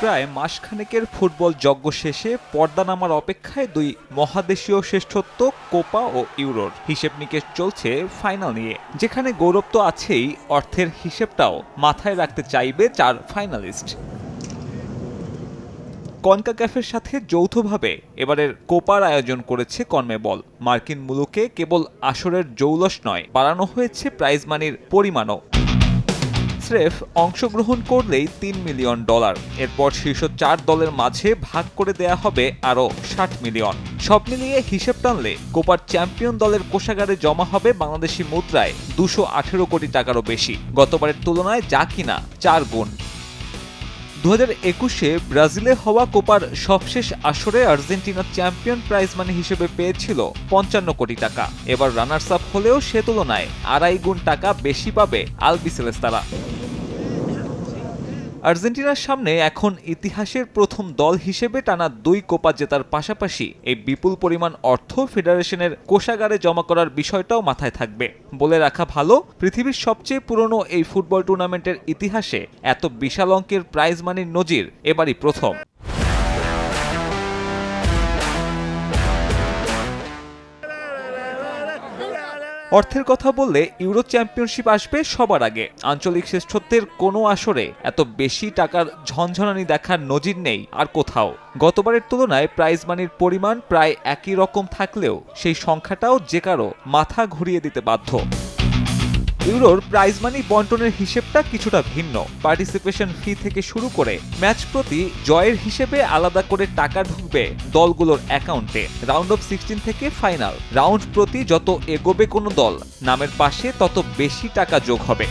প্রায় মাসখানেকের ফুটবল যজ্ঞ শেষে পর্দা নামার অপেক্ষায় দুই মহাদেশীয় শ্রেষ্ঠত্ব, কোপা ও ইউরোর হিসেব নিকেশ চলছে ফাইনাল নিয়ে। যেখানে গৌরব তো আছেই, অর্থের হিসেবটাও মাথায় রাখতে চাইবে চার ফাইনালিস্ট। কনকা কনকাক্যাফের সাথে যৌথভাবে এবারের কোপার আয়োজন করেছে কনমেবল। মার্কিন মুলুকে কেবল আসরের জৌলস নয়, বাড়ানো হয়েছে প্রাইজ মানির পরিমাণও। স্রেফ অংশগ্রহণ করলেই তিন মিলিয়ন ডলার। এরপর শীর্ষ চার দলের মাঝে ভাগ করে দেয়া হবে আরও ষাট মিলিয়ন। সব মিলিয়ে হিসেব টানলে কোপার চ্যাম্পিয়ন দলের কোষাগারে জমা হবে বাংলাদেশি মুদ্রায় দুশো আঠেরো কোটি টাকারও বেশি। গতবারের তুলনায় যা কিনা চার গুণ। দু একুশে ব্রাজিলে হওয়া কোপার সবশেষ আসরে আর্জেন্টিনা চ্যাম্পিয়ন প্রাইজ মানি হিসেবে পেয়েছিল পঞ্চান্ন কোটি টাকা। এবার রানার্স আপ হলেও সে তুলনায় আড়াই গুণ টাকা বেশি পাবে আলবিসেলেস তারা। আর্জেন্টিনার সামনে এখন ইতিহাসের প্রথম দল হিসেবে টানা দুই কোপা জেতার পাশাপাশি এই বিপুল পরিমাণ অর্থ ফেডারেশনের কোষাগারে জমা করার বিষয়টাও মাথায় থাকবে। বলে রাখা ভালো, পৃথিবীর সবচেয়ে পুরনো এই ফুটবল টুর্নামেন্টের ইতিহাসে এত বিশাল অঙ্কের প্রাইজ মানির নজির এবারই প্রথম। অর্থের কথা বললে ইউরো চ্যাম্পিয়নশিপ আসবে সবার আগে। আঞ্চলিক শ্রেষ্ঠত্বের কোনো আসরে এত বেশি টাকার ঝনঝনানি দেখার নজির নেই আর কোথাও। গতবারের তুলনায় প্রাইজ মানির পরিমাণ প্রায় একই রকম থাকলেও সেই সংখ্যাটাও যে কারও মাথা ঘুরিয়ে দিতে বাধ্য। ইউরোর প্রাইজ মানি বন্টনের হিসেবটা কিছুটা ভিন্ন। পার্টিসিপেশন ফি থেকে শুরু করে ম্যাচ প্রতি জয়ের হিসেবে আলাদা করে টাকা ঢুকবে দলগুলোর অ্যাকাউন্টে রাউন্ড অফ সিক্সটিন থেকে ফাইনাল রাউন্ড প্রতি যত এগোবে কোনো দল, নামের পাশে তত বেশি টাকা যোগ হবে।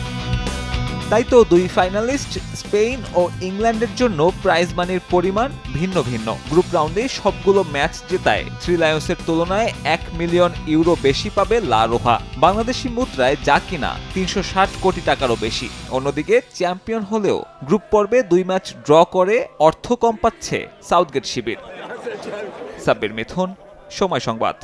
তাই তো দুই ফাইনালিস্ট স্পেন ও ইংল্যান্ডের জন্য প্রাইজ মানির পরিমাণ ভিন্ন ভিন্ন। গ্রুপ রাউন্ডে সবগুলো ম্যাচ জেতায়। থ্রি লায়ন্সের তুলনায় এক মিলিয়ন ইউরো বেশি পাবে লা রোহা বাংলাদেশি মুদ্রায় যা কিনা তিনশো ষাট কোটি টাকারও বেশি। অন্যদিকে চ্যাম্পিয়ন হলেও গ্রুপ পর্বে দুই ম্যাচ ড্র করে অর্থ কম পাচ্ছে সাউথগেট শিবির। সাব্বির মিথুন, সময় সংবাদ।